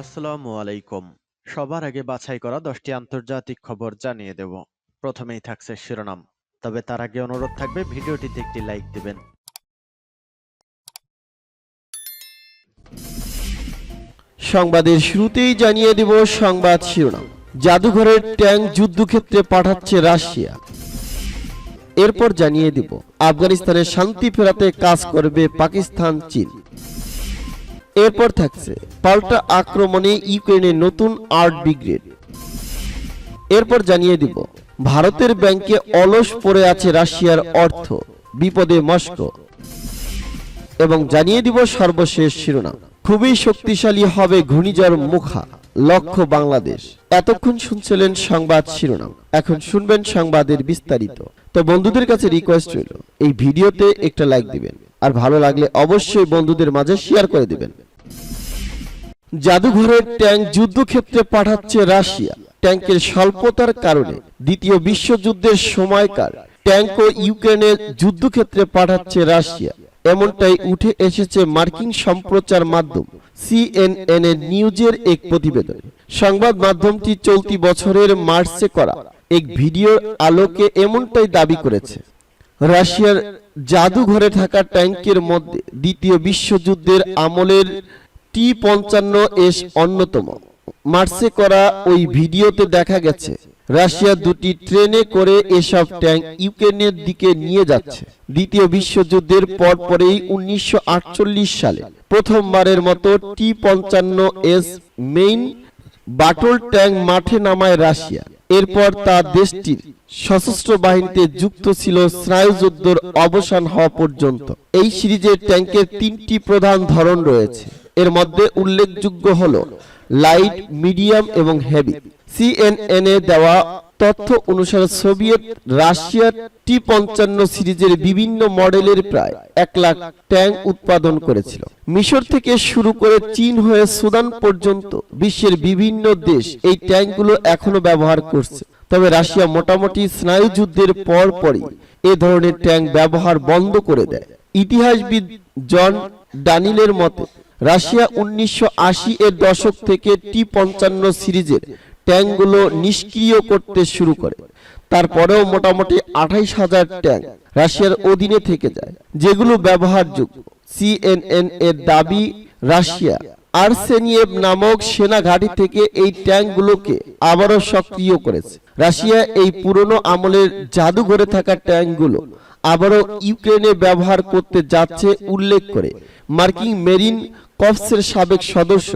আসসালামু আলাইকুম। সবার আগে বাছাই করা দশটি আন্তর্জাতিক খবর জানিয়ে দেব। প্রথমেই থাকছে শিরোনাম। তবে তার আগে অনুরোধ থাকবে, ভিডিওটিতে একটি লাইক দিবেন। সংবাদের শুরুতেই জানিয়ে দেব সংবাদ শিরোনাম। জাদুঘরের ট্যাঙ্ক যুদ্ধক্ষেত্রে পাঠাচ্ছে রাশিয়া। এরপর জানিয়ে দেব আফগানিস্তানের শান্তি ফেরাতে কাজ করবে পাকিস্তান চীন এরপর থাকছে পাল্টা আক্রমণে ইউক্রেনের নতুন আর্ট ব্রিগেড এরপর জানিয়ে দিব, ভারতের ব্যাংকে অলস পড়ে আছে রাশিয়ার অর্থ, বিপদে মস্কো। এবং জানিয়ে দিব সর্বশেষ শিরোনাম, খুবই শক্তিশালী হবে ঘূর্ণিঝড় মুখা, লক্ষ্য বাংলাদেশ। এতক্ষণ শুনছিলেন সংবাদ শিরোনাম, এখন শুনবেন সংবাদের বিস্তারিত। তো বন্ধুদের কাছে রিকোয়েস্ট রইল, এই ভিডিওতে একটা লাইক দিবেন, আর ভালো লাগলে অবশ্যই বন্ধুদের মাঝে শেয়ার করে দিবেন। জাদুঘরের ট্যাঙ্ক যুদ্ধক্ষেত্রে পাঠাচ্ছে রাশিয়া। ট্যাঙ্কের স্বল্পতার কারণে দ্বিতীয় বিশ্বযুদ্ধের সময়কার ট্যাঙ্ক ও ইউক্রেনের যুদ্ধক্ষেত্রে পাঠাচ্ছে রাশিয়া। এমনটাই উঠে এসেছে মার্কিন সম্প্রচার মাধ্যম সিএনএন এর নিউজের এক প্রতিবেদন। সংবাদ মাধ্যমটি চলতি বছরের মার্চে করা এক ভিডিওর আলোকে এমনটাই দাবি করেছে। রাশিয়ার জাদুঘরে থাকা ট্যাঙ্কের মধ্যে দ্বিতীয় বিশ্বযুদ্ধের আমলের টি পঞ্চান্ন এস অন্যতম। মার্চে করা ওই ভিডিওতে দেখা গেছে, রাশিয়া দুটি ট্রেনে করে এসব ট্যাঙ্ক ইউক্রেনের দিকে নিয়ে যাচ্ছে। দ্বিতীয় বিশ্বযুদ্ধের পর পরেই উনিশশো আটচল্লিশ সালে প্রথমবারের মতো টি পঞ্চান্ন এস মেইন বাটল ট্যাঙ্ক মাঠে নামায় রাশিয়া। এরপর তা দেশটির সশস্ত্র বাহিনীতে যুক্ত ছিল স্নায়ুযুদ্ধর অবসান হওয়া পর্যন্ত। এই সিরিজের ট্যাঙ্কের তিনটি প্রধান ধরন রয়েছে। এর মধ্যে উল্লেখযোগ্য হল লাইট, মিডিয়াম এবং হেভি। সিএনএন এ দেওয়া তথ্য অনুসারে সোভিয়েত রাশিয়ার টি পঞ্চান্ন সিরিজের বিভিন্ন মডেলের প্রায় এক লাখ ট্যাঙ্ক উৎপাদন করেছিল। মিশর থেকে শুরু করে চীন হয়ে সুদান পর্যন্ত বিশ্বের বিভিন্ন দেশ এই ট্যাঙ্কগুলো এখনও ব্যবহার করছে। তবে রাশিয়া মোটামুটি স্নায়ুযুদ্ধের পর পরই এ ধরনের ট্যাঙ্ক ব্যবহার বন্ধ করে দেয়। ইতিহাসবিদ জন ডানিলের মতে রাশিয়া উনিশশো আশি এর দশক থেকে টি পঞ্চান্ন সিরিজের ট্যাঙ্কগুলো নিষ্ক্রিয় করতে শুরু করে। তারপরেও মোটামুটি আঠাইশ হাজার ট্যাঙ্ক রাশিয়ার অধীনে থেকে যায়, যেগুলো ব্যবহারযোগ্য। সিএনএন এর দাবি, রাশিয়া আর্সেনিয়েভ নামক সেনা ঘাঁটি থেকে এই ট্যাঙ্কগুলোকে আবারও সক্রিয় করেছে। রাশিয়া এই পুরনো আমলের জাদুঘরে থাকা ট্যাঙ্কগুলো আবারও ইউক্রেনে ব্যবহার করতে যাচ্ছে উল্লেখ করে। মার্কিন মেরিন কপসের সাবেক সদস্য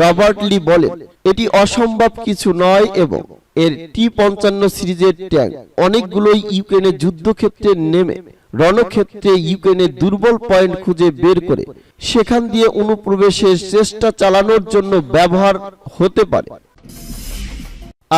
রবার্ট লি বলেন, এটি অসম্ভব কিছু নয় এবং এর টি পঞ্চান্ন সিরিজের ট্যাঙ্ক অনেকগুলোই ইউক্রেনের যুদ্ধক্ষেত্রে নেমে রণক্ষেত্রে ইউক্রেনের দুর্বল পয়েন্ট খুঁজে বের করে। সেখান দিয়ে অনুপ্রবেশের চেষ্টা চালানোর জন্য ব্যবহার হতে পারে।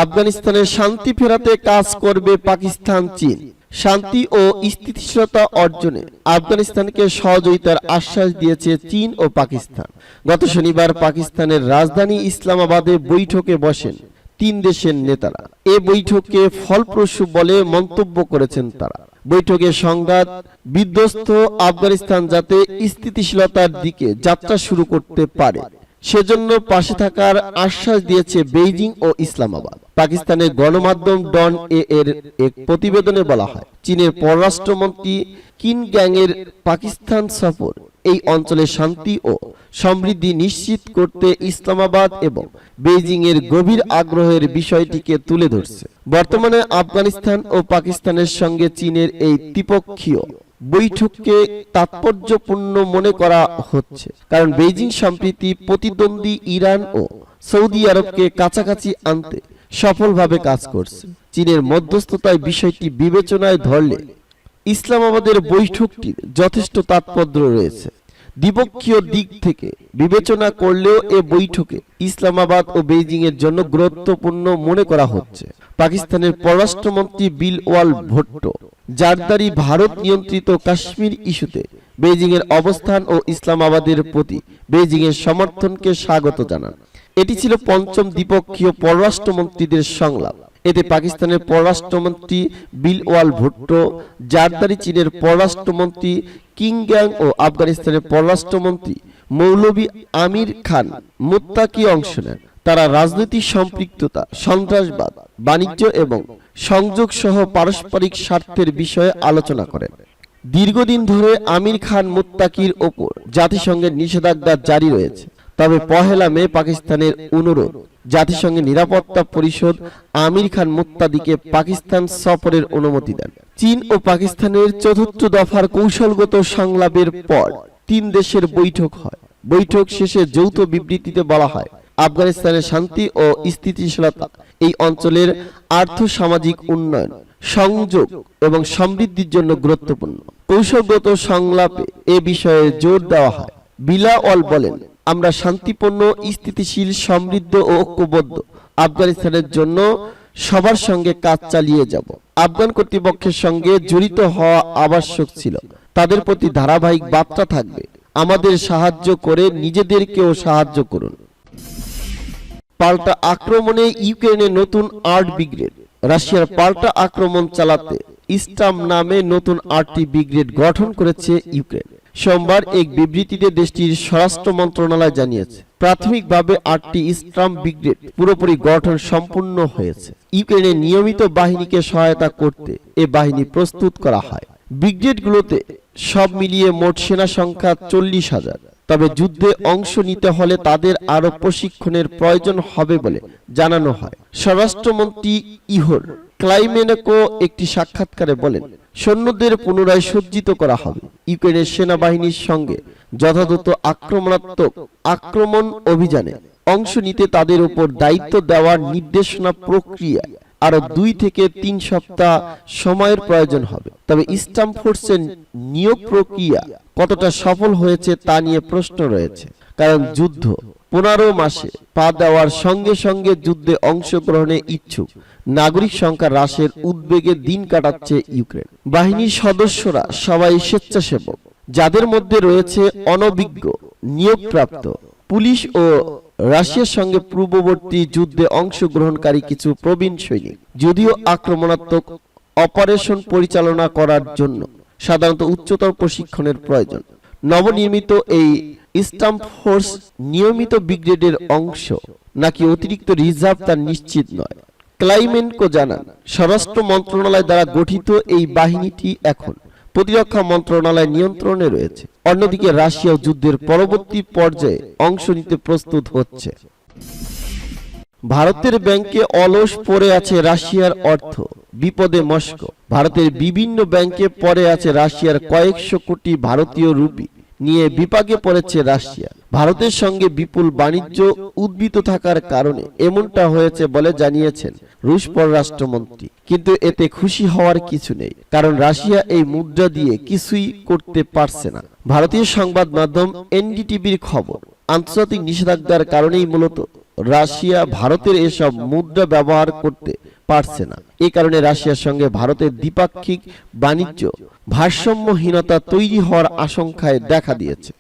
আফগানিস্তানের শান্তি ফেরাতে কাজ করবে পাকিস্তান চীন শান্তি ও স্থিতিশীলতা অর্জনে আফগানিস্তানকে সহযোগিতার আশ্বাস দিয়েছে চীন ও পাকিস্তান। গত শনিবার পাকিস্তানের রাজধানী ইসলামাবাদে বৈঠকে বসেন তিন দেশের নেতারা। এ বৈঠকে ফলপ্রসূ বলে মন্তব্য করেছেন তারা। বৈঠকে সংঘাত বিধ্বস্ত আফগানিস্তান যাতে স্থিতিশীলতার দিকে যাত্রা শুরু করতে পারে। সেজন্য পাশে থাকার আশ্বাস দিয়েছে বেইজিং ও ইসলামাবাদ। পাকিস্তানের গণমাধ্যম ডন এ এর এক প্রতিবেদনে বলা হয়, চীনের পররাষ্ট্রমন্ত্রী কিন গ্যাং এর পাকিস্তান সফর এই অঞ্চলে শান্তি ও সমৃদ্ধি নিশ্চিত করতে ইসলামাবাদ এবং বেইজিং এর গভীর আগ্রহের বিষয়টিকে তুলে ধরছে। বর্তমানে আফগানিস্তান ও পাকিস্তানের সঙ্গে চীনের এই ত্রিপক্ষীয় বৈঠককে তাৎপর্যপূর্ণ মনে করা হচ্ছে। কারণ বেইজিং সম্প্রীতি প্রতিদ্বন্দ্বী ইরান ও সৌদি আরবকে কাছাকাছি আনতে সফলভাবে কাজ করছে। চীনের মধ্যস্থতায় বিষয়টি বিবেচনায় ধরলে ইসলামাবাদের বৈঠকটির যথেষ্ট তাৎপর্য রয়েছে। দ্বিপক্ষীয় দিক থেকে বিবেচনা করলেও এ বৈঠকে ইসলামাবাদ ও বেইজিং এর জন্য গুরুত্বপূর্ণ মনে করা হচ্ছে। পাকিস্তানের পররাষ্ট্রমন্ত্রী বিল ওয়াল ভুট্টো, জারদারি ভারত নিয়ন্ত্রিত কাশ্মীর ইস্যুতে বেইজিং এর অবস্থান ও ইসলামাবাদের প্রতি বেইজিং এর সমর্থনকে স্বাগত জানান। এটি ছিল পঞ্চম দ্বিপক্ষীয় পররাষ্ট্রমন্ত্রীদের সংলাপ। এতে পাকিস্তানের পররাষ্ট্রমন্ত্রী বিল ওয়াল ভুট্টো, জারদারি চীনের পররাষ্ট্রমন্ত্রী কিং গ্যাং ও আফগানিস্তানের পররাষ্ট্রমন্ত্রী মৌলবী আমির খান মুত্তাকি অংশ নেন। তারা রাজনৈতিক সম্পৃক্ততা, সন্ত্রাসবাদ, বাণিজ্য এবং সংযোগ সহ পারস্পরিক স্বার্থের বিষয়ে আলোচনা করেন। দীর্ঘদিন ধরে আমির খান মুত্তাকির ওপর জাতিসংঘের নিষেধাজ্ঞা জারি রয়েছে। তবে পহেলা মে পাকিস্তানের অনুরোধ, জাতিসংঘের নিরাপত্তা পরিষদ আমির খান মুত্তাদিকে পাকিস্তান সফরের অনুমতি দেন। চীন ও পাকিস্তানের চতুর্থ দফার কৌশলগত সংলাপের পর তিন দেশের বৈঠক হয়। বৈঠক শেষে যৌথ বিবৃতিতে বলা হয়, আফগানিস্তানের শান্তি ও স্থিতিশীলতা, এই অঞ্চলের আর্থ সামাজিক উন্নয়ন, সংযোগ এবং সমৃদ্ধির জন্য গুরুত্বপূর্ণ। কৌশলগত সংলাপে এ বিষয়ে জোর দেওয়া হয়। বিলাওয়াল বলেন আমরা শান্তিপূর্ণ, স্থিতিশীল, সমৃদ্ধ ও ঐক্যবদ্ধ আফগানিস্তানের জন্য সবার সঙ্গে কাজ চালিয়ে যাব। আফগান কর্তৃপক্ষের সঙ্গে জড়িত হওয়া আবশ্যক ছিল। তাদের প্রতি ধারাবাহিক বার্তা থাকবে। আমাদের সাহায্য করে নিজেদেরকেও সাহায্য করুন। পাল্টা আক্রমণে ইউক্রেনে নতুন আর্ট ব্রিগেড। রাশিয়ার পাল্টা আক্রমণ চালাতে ইস্টাম নামে নতুন আটটি ব্রিগেড গঠন করেছে ইউক্রেন। সোমবার এক বিবৃতিতে দেশটির স্বরাষ্ট্র মন্ত্রণালয় জানিয়েছে, প্রাথমিকভাবে আটটি ইস্টাম ব্রিগেড পুরোপুরি গঠন সম্পূর্ণ হয়েছে। ইউক্রেনের নিয়মিত বাহিনীকে সহায়তা করতে এ বাহিনী প্রস্তুত করা হয়। ব্রিগেডগুলোতে সব মিলিয়ে মোট সেনা সংখ্যা চল্লিশ হাজার। তবে যুদ্ধে অংশ নিতে হলে তাদের আরও প্রশিক্ষণের প্রয়োজন হবে বলে জানানো হয়। স্বরাষ্ট্রমন্ত্রী ইহোর ক্লাইমেনকো একটি সাক্ষাৎকারে বলেন, সৈন্যদের পুনরায় সজ্জিত করা হবে। ইউক্রেনের সেনাবাহিনীর সঙ্গে যথাযথ আক্রমণাত্মক আক্রমণ অভিযানে অংশ নিতে তাদের উপর দায়িত্ব দেওয়ার নির্দেশনা প্রক্রিয়া আরও দুই থেকে তিন সপ্তাহ সময়ের প্রয়োজন হবে। তবে ইস্টাম ফোর্সের নিয়োগ প্রক্রিয়া কতটা সফল হয়েছে তা নিয়ে প্রশ্ন রয়েছে। কারণ যুদ্ধ পনেরো মাসে পা দেওয়ার সঙ্গে সঙ্গে যুদ্ধে অংশগ্রহণে ইচ্ছুক। নাগরিক সংখ্যা হ্রাসের উদ্বেগে দিন কাটাচ্ছে ইউক্রেন। বাহিনীর সদস্যরা সবাই স্বেচ্ছাসেবক। যাদের মধ্যে রয়েছে অনভিজ্ঞ, নিয়োগপ্রাপ্ত, পুলিশ ও রাশিয়ার সঙ্গে পূর্ববর্তী যুদ্ধে অংশগ্রহণকারী কিছু প্রবীণ সৈনিক। যদিও আক্রমণাত্মক অপারেশন পরিচালনা করার জন্য সাধারণত উচ্চতর প্রশিক্ষণের প্রয়োজন। নবনির্মিত এই স্টাম্প ফোর্স নিয়মিত ব্রিগেডের অংশ, নাকি অতিরিক্ত রিজার্ভ তা নিশ্চিত নয়। ক্লাইমেন্টকো জানান, স্বরাষ্ট্র মন্ত্রণালয় দ্বারা গঠিত এই বাহিনীটি এখন প্রতিরক্ষা মন্ত্রণালয় নিয়ন্ত্রণে রয়েছে। অন্যদিকে রাশিয়া যুদ্ধের পরবর্তী পর্যায়ে অংশ নিতে প্রস্তুত হচ্ছে। ভারতের ব্যাংকে অলস পড়ে আছে রাশিয়ার অর্থ। বিপদে মস্কো। ভারতের বিভিন্ন ব্যাংকে পড়ে আছে রাশিয়ার কয়েকশো কোটি ভারতীয় রুপি। নিয়ে বিপাকে পড়েছে রাশিয়া। ভারতের সঙ্গে বিপুল বাণিজ্য উদ্ভূত থাকার কারণে এমনটা হয়েছে বলে জানিয়েছেন রুশ পররাষ্ট্রমন্ত্রী। কিন্তু এতে খুশি হওয়ার কিছু নেই, কারণ রাশিয়া এই মুদ্রা দিয়ে কিছুই করতে পারছে না। ভারতীয় সংবাদ মাধ্যম এনডিটিভির খবর, আন্তর্জাতিক নিষেধাজ্ঞার কারণেই মূলত রাশিয়া ভারতের এসব মুদ্রা ব্যবহার করতে পারছে না। এ কারণে রাশিয়ার সঙ্গে ভারতের দ্বিপাক্ষিক বাণিজ্য ভারসাম্যহীনতা তৈরি হওয়ার আশঙ্কায় দেখা দিয়েছে।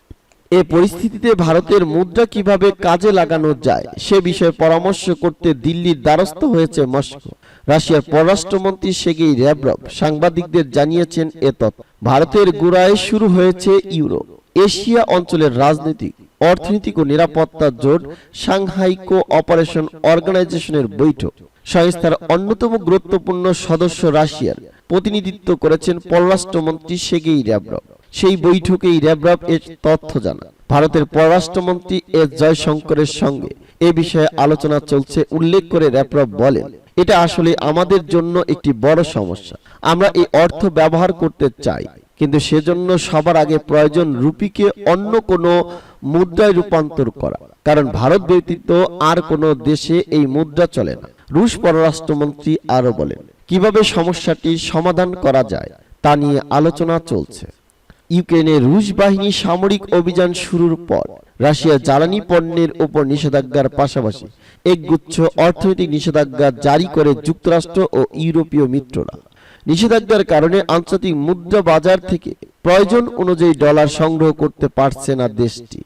এ পরিস্থিতিতে ভারতের মুদ্রা কীভাবে কাজে লাগানো যায় সে বিষয়ে পরামর্শ করতে দিল্লির দ্বারস্থ হয়েছে মস্কো। রাশিয়ার পররাষ্ট্রমন্ত্রী সেগেই র্যাব্রভ সাংবাদিকদের জানিয়েছেন এ তথ্য। ভারতের গোড়ায় শুরু হয়েছে ইউরো এশিয়া অঞ্চলের রাজনৈতিক অর্থনৈতিক ও নিরাপত্তা জোট সাংহাই কো অপারেশন অর্গানাইজেশনের বৈঠক। সংস্থার অন্যতম গুরুত্বপূর্ণ সদস্য রাশিয়ার প্রতিনিধিত্ব করেছেন পররাষ্ট্রমন্ত্রী সেগেই র্যাব্রভ সেই বৈঠকেই র্যাব্রভ এর তথ্য জানান। ভারতের পররাষ্ট্রমন্ত্রী এস জয়শঙ্করের সঙ্গে এ বিষয়ে আলোচনা চলছে উল্লেখ করে র্যাব্রভ বলেন, এটা আসলে আমাদের জন্য একটি বড় সমস্যা। আমরা এই অর্থ ব্যবহার করতে চাই। কিন্তু সেজন্য সবার আগে প্রয়োজন রুপিকে অন্য কোনো মুদ্রায় রূপান্তর করা। কারণ ভারত ব্যতীত আর কোনো দেশে এই মুদ্রা চলে না। রুশ পররাষ্ট্রমন্ত্রী আরও বলেন, কীভাবে সমস্যাটি সমাধান করা যায় তা নিয়ে আলোচনা চলছে। ইউক্রেনে রুশ বাহিনী সামরিক অভিযান শুরুর পর রাশিয়া জ্বালানি পণ্যের ওপর নিষেধাজ্ঞার পাশাপাশি একগুচ্ছ অর্থনৈতিক নিষেধাজ্ঞা জারি করে যুক্তরাষ্ট্র ও ইউরোপীয় মিত্ররা। নিষেধাজ্ঞার কারণে আন্তর্জাতিক মুদ্রা বাজার থেকে প্রয়োজন অনুযায়ী ডলার সংগ্রহ করতে পারছে না দেশটি।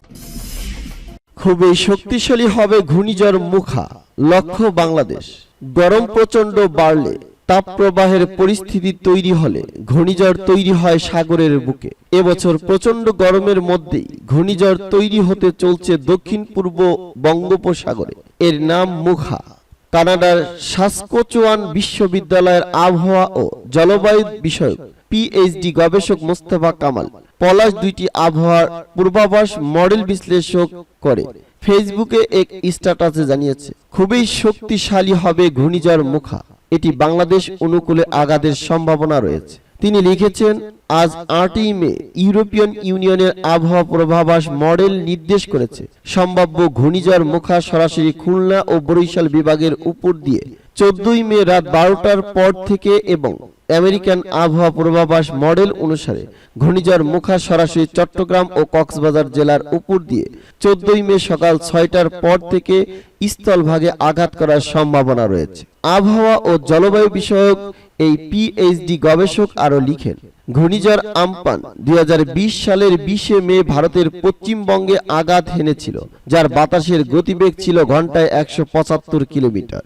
খুবই শক্তিশালী হবে ঘূর্ণিঝড় মুখা। লক্ষ্য বাংলাদেশ। গরম প্রচণ্ড বাড়লে তাপপ্রবাহের পরিস্থিতি তৈরি হলে ঘূর্ণিঝড় তৈরি হয় সাগরের বুকে। এবছর প্রচণ্ড গরমের মধ্যেই ঘূর্ণিঝড় তৈরি হতে চলছে দক্ষিণ পূর্ব বঙ্গোপসাগরে। এর নাম মুখা। কানাডার সাসকোচুয়ান বিশ্ববিদ্যালয়ের আবহাওয়া ও জলবায়ু বিষয়ক পিএইচডি গবেষক মোস্তফা কামাল পলাশ দুইটি আবহাওয়ার পূর্বাভাস মডেল বিশ্লেষক করে। ফেসবুকে এক স্ট্যাটাসে জানিয়েছে, খুবই শক্তিশালী হবে ঘূর্ণিঝড় মুখা। এটি বাংলাদেশ অনুকূলে আঘাতের সম্ভাবনা রয়েছে। তিনি লিখেছেন, আজ আটই মে, ইউরোপিয়ান ইউনিয়নের আবহাওয়া পূর্বাভাস মডেল নির্দেশ করেছে। সম্ভাব্য ঘূর্ণিঝড় মুখা সরাসরি খুলনা ও বরিশাল বিভাগের উপর দিয়ে চোদ্দই মে রাত বারোটার পর থেকে এবং আমেরিকান আবহাওয়া পূর্বাভাস মডেল অনুসারে ঘূর্ণিঝড় মুখা সরাসরি চট্টগ্রাম ও কক্সবাজার জেলার উপর দিয়ে চোদ্দই মে সকাল ছয়টার পর থেকে স্থলভাগে আঘাত করার সম্ভাবনা রয়েছে। আবহাওয়া ও জলবায়ু বিষয়ক এই পিএইচডি গবেষক আরও লিখেন, ঘূর্ণিঝড় আমপান দুই হাজার বিশ সালের বিশে মে ভারতের পশ্চিমবঙ্গে আঘাত হেনেছিল, যার বাতাসের গতিবেগ ছিল ঘন্টায় একশো পঁচাত্তর কিলোমিটার।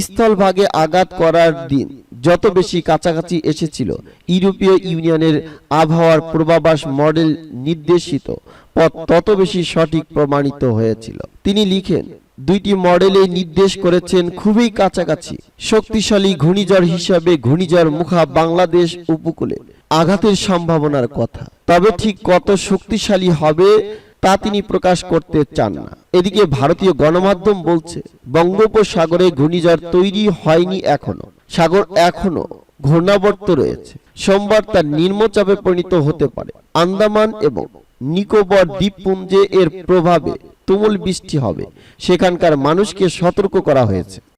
স্থলভাগে আঘাত করার দিন যত বেশি কাছাকাছি এসেছিল, ইউরোপীয় ইউনিয়নের আবহাওয়ার পূর্বাভাস মডেল নির্দেশিত পথ তত বেশি সঠিক প্রমাণিত হয়েছিল। তিনি লিখেন, দুইটি মডেলে নির্দেশ করেছেন খুবই কাছাকাছি, শক্তিশালী ঘূর্ণিঝড় হিসাবে ঘূর্ণিঝড় মুখা বাংলাদেশ উপকূলে আঘাতের সম্ভাবনার কথা। তবে ঠিক কত শক্তিশালী হবে তা তিনি প্রকাশ করতে চান না। এদিকে ভারতীয় গণমাধ্যম বলছে, বঙ্গোপসাগরে ঘূর্ণিঝড় তৈরি হয়নি এখনও। সাগর এখনও ঘূর্ণাবর্ত রয়েছে। সোমবার তার নিম্নচাপে পরিণত হতে পারে। আন্দামান এবং নিকোবর দ্বীপপুঞ্জে এর প্রভাবে তুমুল বৃষ্টি হবে। সেখানকার মানুষকে সতর্ক করা হয়েছে।